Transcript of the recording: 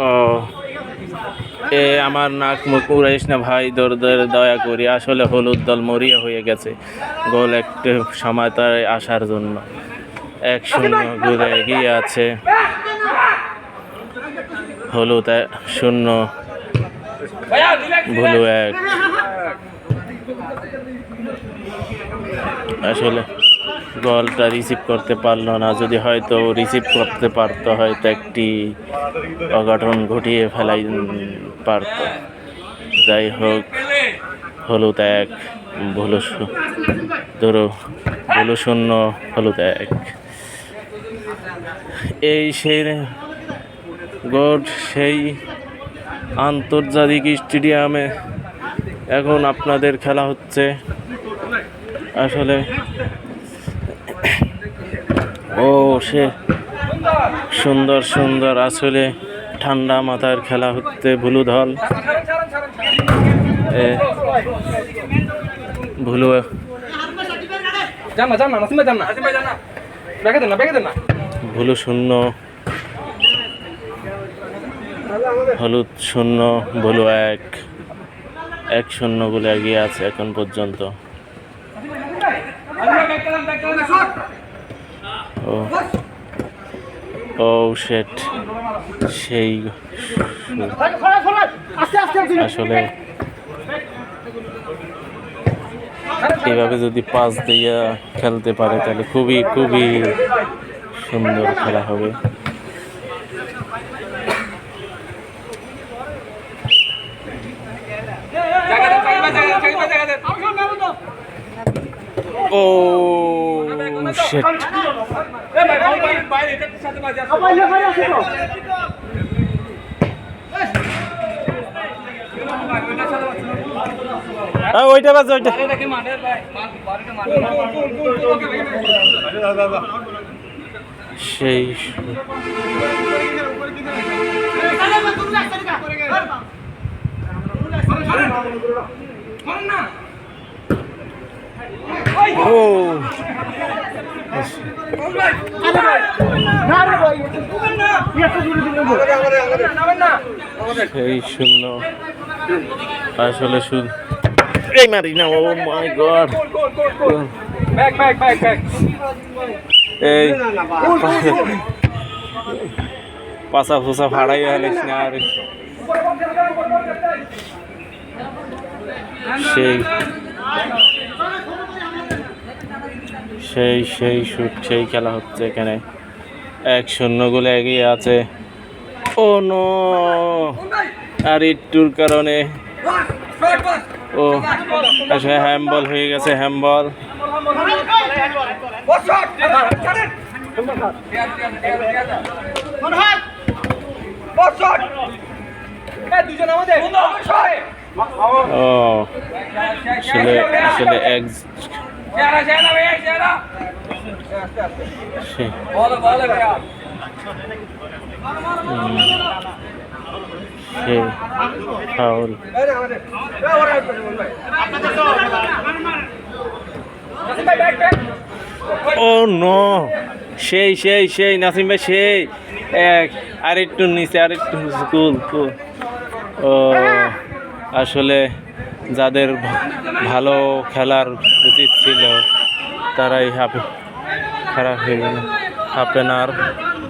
ও। এ আমার নাক মুখ উড়াইস না ভাই, দর দর দয়া করি। আসলে হলুদ দল মরিয়া হয়ে গেছে। গোল একটু সময় তার আসার জন্য। এক শূন্য ঘুরে এগিয়ে আছে। হলুদ শূন্য, ভুলু এক। আসলে বলটা রিসিভ করতে পারল না। যদি হয়তো রিসিভ করতে পারতো, হয়তো একটি অঘটন ঘটিয়ে ফেলাই পারতো। যাই হোক, হলুদ এক, ভুলো ধরো, ভুলো শূন্য, হলুদ এক। এই সেই গোড সেই আন্তর্জাতিক স্টেডিয়ামে এখন আপনাদের খেলা হচ্ছে। আসলে ও সে সুন্দর সুন্দর আসলে ঠান্ডা মাথার খেলা হচ্ছে ভুলু ধল ভুলু ভুলু শূন্য। হলুদ শূন্য ভুলু এক। এক শূন্য বলে এগিয়ে আছে এখন পর্যন্ত। ও সেই আসলে এভাবে যদি পাস দিয়ে খেলতে পারে, তাহলে খুবই খুবই সুন্দর খেলা হবে। ও বাজে ওইটা বাজ ওইটা। সেই ও সেই শূন্য। আসলে শুধু এই মারি না, ও মাই গড। এই পাশা ফুসা ফাড়াই হলিস না আর। সেই সেই সেই শুট সেই খেলা হচ্ছে এখানে। এক শূন্য গোলে এগিয়ে আছে। ও নো! আর একটুর কারণে ও, আসলে হ্যাম্বল হয়ে গেছে হ্যাম্বল ও, আসলে আসলে এক ফাউল ও নো সেই সেই সেই নাসিম ভাই সেই এক আরেকটু নিচে আরেকটু কুল ও আসলে যাদের ভালো খেলার উচিত ছিল তারাই হাফ খারাপ হয়ে গেল হাফ এন আওয়ার